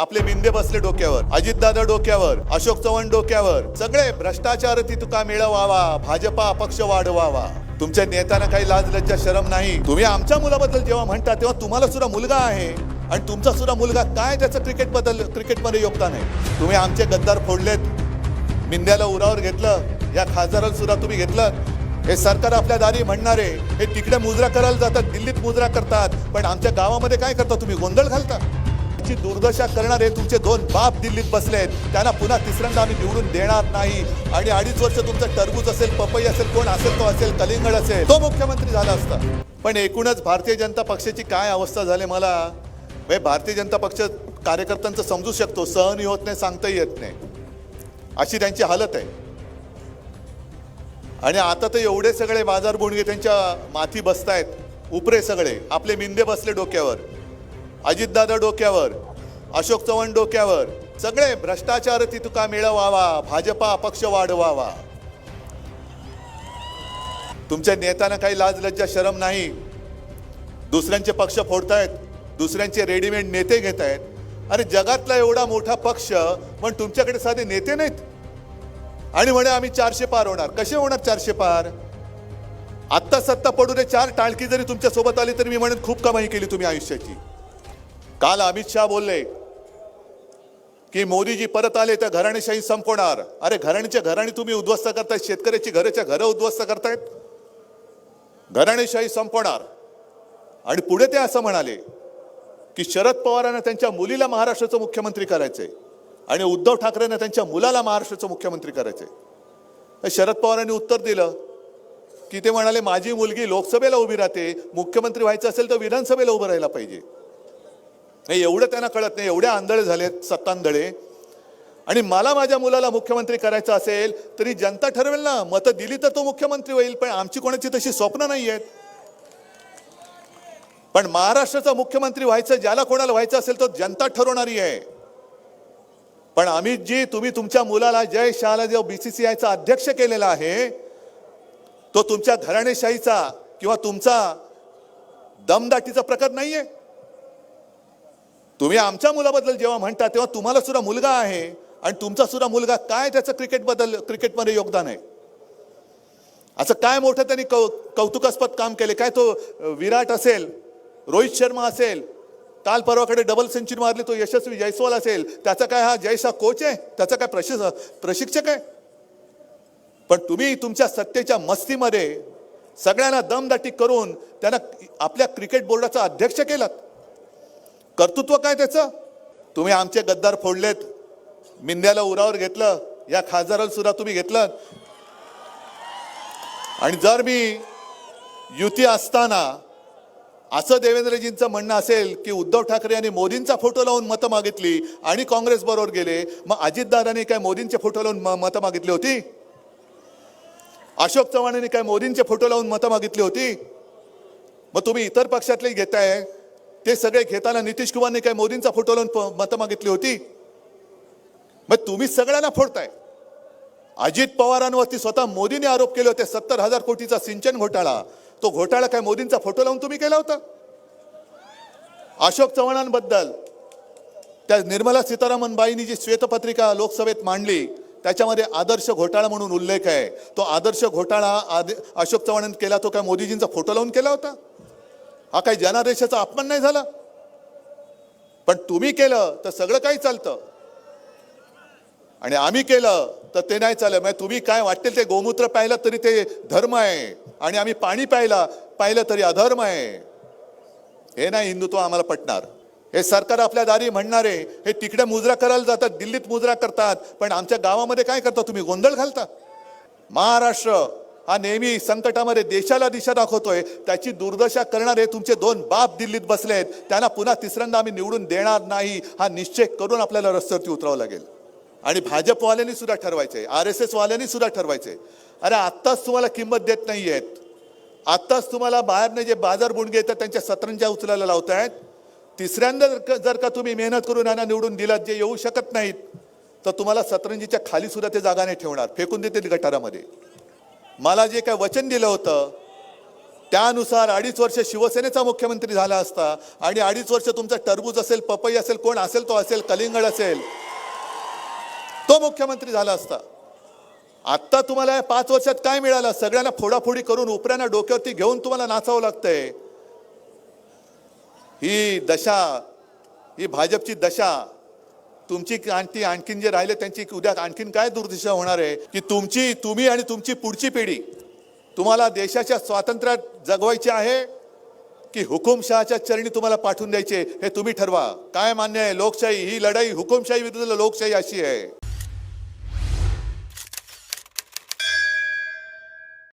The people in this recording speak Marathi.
आपले मिंदे बसले डोक्यावर अजितदादा डोक्यावर अशोक चव्हाण डोक्यावर. सगळे भ्रष्टाचार ती तुका मिळवावा भाजपा अपक्ष वाढवावा. तुमच्या नेत्यांना काही लाज लज्जा शरम नाही. तुम्ही आमच्या मुलाबद्दल जेव्हा म्हणता तेव्हा तुम्हाला सुद्धा मुलगा आहे. आणि तुमचा सुद्धा मुलगा काय त्याचं क्रिकेटबद्दल क्रिकेटमध्ये योगदान आहे? तुम्ही आमचे गद्दार फोडलेत. मिंद्याला उरावर घेतलं. या खासदाराला सुद्धा तुम्ही घेतलं. हे सरकार आपल्या दारी म्हणणारे हे तिकडे मुजरा करायला जातात दिल्लीत मुजरा करतात. पण आमच्या गावामध्ये काय करता तुम्ही? गोंधळ घालता? ची दुर्दशा करणारे तुमचे दोन बाप दिल्लीत बसले आहेत. त्यांना पुन्हा तिसऱ्यांदा आम्ही निवडून देणार नाही. आणि अडीच वर्ष तुमचं टरबूज असेल पपई असेल कोण असेल तो असेल कलिंगड असेल तो मुख्यमंत्री झाला असता. पण एकूणच भारतीय जनता पक्षाची काय अवस्था झाली मला? हे भारतीय जनता पक्ष कार्यकर्त्यांचं समजू शकतो सहनही होत नाही सांगताही येत नाही. अशी त्यांची हालत आहे. आणि आता तर एवढे सगळे बाजार बोंडगे त्यांच्या माथी बसतायत. उपरे सगळे आपले मिंदे बसले डोक्यावर. अजितदादा डोक्यावर अशोक चव्हाण डोक्यावर सगळे भ्रष्टाचार तितुका मिळवावा भाजपा अपक्ष वाढवावा. तुमच्या नेत्यांना काही लाज लज्जा शरम नाही. दुसऱ्यांचे पक्ष फोडतायत दुसऱ्यांचे रेडीमेड नेते घेत आहेत अरे जगातला एवढा मोठा पक्ष पण तुमच्याकडे साधे नेते नाहीत. आणि म्हणे आम्ही चारशे पार होणार. कसे होणार चारशे पार? आत्ता सत्ता पडू दे चार टाळकी जरी तुमच्यासोबत आली तरी मी म्हणेन खूप कमाई केली तुम्ही आयुष्याची. काल अमित शहा बोलले की मोदीजी परत आले तर घराणेशाही संपवणार. अरे घराणीच्या घराणी तुम्ही उद्ध्वस्त करतायत शेतकऱ्याची घराच्या घरं उद्ध्वस्त करतायत? घराणेशाही संपवणार. आणि पुढे ते असं म्हणाले की शरद पवारांना त्यांच्या मुलीला महाराष्ट्राचं मुख्यमंत्री करायचंय आणि उद्धव ठाकरेंना त्यांच्या मुलाला महाराष्ट्राचं मुख्यमंत्री करायचंय. तर शरद पवारांनी उत्तर दिलं की ते म्हणाले माझी मुलगी लोकसभेला उभी राहते मुख्यमंत्री व्हायचं असेल तर विधानसभेला उभं राहायला पाहिजे. नाही एवढं त्यांना कळत नाही. एवढे आंधळे झालेत सत्तांधळे. आणि मला माझ्या मुलाला मुख्यमंत्री करायचं असेल तरी जनता ठरवेल ना. मतं दिली तर तो मुख्यमंत्री होईल पण आमची कोणाची तशी स्वप्न नाही आहेत पण महाराष्ट्राचा मुख्यमंत्री व्हायचं ज्याला कोणाला व्हायचं असेल तो जनता ठरवणारी आहे. पण अमितजी तुम्ही तुमच्या मुलाला जय शहाला जो बीसीसीआयचा अध्यक्ष केलेला आहे तो तुमच्या घराणेशाहीचा किंवा तुमचा दमदाटीचा प्रकार नाहीये. तुम्ही आमच्या मुलाबद्दल जेव्हा म्हणता तेव्हा तुम्हाला सुद्धा मुलगा आहे आणि तुमचा सुद्धा मुलगा काय त्याचं क्रिकेटबद्दल क्रिकेटमध्ये योगदान आहे? असं काय मोठं त्यांनी कौ कौतुकास्पद काम केले? काय तो विराट असेल रोहित शर्मा असेल काल परवाकडे डबल सेंचुरी मारली तो यशस्वी जयस्वाल असेल त्याचा काय हा जयसा कोच आहे? त्याचा काय प्रशि प्रशिक्षक आहे? पण तुम्ही तुमच्या सत्तेच्या मस्तीमध्ये सगळ्यांना दमदाटी करून त्यांना आपल्या क्रिकेट बोर्डाचा अध्यक्ष केलात. कर्तृत्व काय त्याचं? तुम्ही आमचे गद्दार फोडलेत. मिंद्याला उरावर घेतलं या खासदाराला सुद्धा तुम्ही घेतलं. आणि जर मी युती असताना असं देवेंद्रजींचं म्हणणं असेल की उद्धव ठाकरे यांनी मोदींचा फोटो लावून मतं मागितली आणि काँग्रेस बरोबर गेले मग अजितदादांनी काय मोदींचे फोटो लावून म- मतं मागितली होती? अशोक चव्हाणांनी काय मोदींचे फोटो लावून मतं मागितली होती? मग तुम्ही इतर पक्षातले घेताय. ते सगळे घेताना नितीश कुमारने काय मोदींचा फोटो लावून प- मतं मागितली होती? मग तुम्ही सगळ्यांना फोडताय. अजित पवारांवरती स्वतः मोदींनी आरोप केले होते सत्तर हजार कोटीचा सिंचन घोटाळा. तो घोटाळा काय मोदींचा फोटो लावून तुम्ही केला होता? अशोक चव्हाणांबद्दल त्या निर्मला सीतारामन बाईंनी जी श्वेतपत्रिका लोकसभेत मांडली त्याच्यामध्ये आदर्श घोटाळा म्हणून उल्लेख आहे. तो आदर्श घोटाळा आद- अशोक चव्हाणांनी केला तो काय मोदीजींचा फोटो लावून केला होता? हा काही जनादेशाचा अपमान नाही झाला? पण तुम्ही केलं तर सगळं काही चालतं. आणि आम्ही केलं तर ते नाही चाललं म्हणजे तुम्ही काय वाटेल ते गोमूत्र पाहिलं तरी ते धर्म आहे. आणि आम्ही पाणी प्यायला पाहिलं तरी अधर्म आहे. हे नाही हिंदुत्व आम्हाला पटणार. हे सरकार आपल्या दारी म्हणणारे हे तिकडे मुजरा करायला जातात दिल्लीत मुजरा करतात पण आमच्या गावामध्ये काय करता तुम्ही? गोंधळ घालता? महाराष्ट्र हा नेहमी संकटामध्ये देशाला दिशा दाखवतोय. त्याची दुर्दशा करणारे तुमचे दोन बाप दिल्लीत बसलेत त्यांना पुन्हा तिसऱ्यांदा आम्ही निवडून देणार नाही. हा निश्चय करून आपल्याला रस्त्यावरती उतरावं लागेल. आणि भाजपवाल्यांनी सुद्धा ठरवायचे आर एस एसवाल्यांनी सुद्धा ठरवायचे अरे आत्ताच तुम्हाला किंमत देत नाहीयेत. आत्ताच तुम्हाला बाहेरने जे बाजार बुंडगे येतात त्यांच्या सतरंजा उचलायला लावतायत. तिसऱ्यांदा जर का- जर का तुम्ही मेहनत करून यांना निवडून दिलात जे येऊ शकत नाहीत तर तुम्हाला सतरंजीच्या खाली सुद्धा ते जागा नाही ठेवणार. फेकून देतील गटारामध्ये. मला जे काय वचन दिलं होतं त्यानुसार अडीच वर्ष शिवसेनेचा मुख्यमंत्री झाला असता आणि अडीच वर्ष तुमचा टरबूज असेल पपई असेल कोण असेल तो असेल कलिंगड असेल तो मुख्यमंत्री झाला असता. आत्ता तुम्हाला या पाच वर्षात काय मिळालं? सगळ्यांना फोडाफोडी करून उपऱ्यांना डोक्यावरती घेऊन तुम्हाला नाचावं लागतंय. ही दशा ही भाजपची दशा तुमची आणखी आणखीन जे राहिले त्यांची उद्या आणखीन काय दुर्दिशा होणार आहे? की तुमची तुम्ही आणि तुमची पुढची पिढी तुम्हाला देशाच्या स्वातंत्र्यात जगवायचे आहे? की हुकुमशहाच्या चरणी तुम्हाला पाठवून द्यायचे हे तुम्ही ठरवा. काय मान्य आहे? लोकशाही ही लढाई हुकुमशाही विरुद्ध लोकशाही अशी आहे.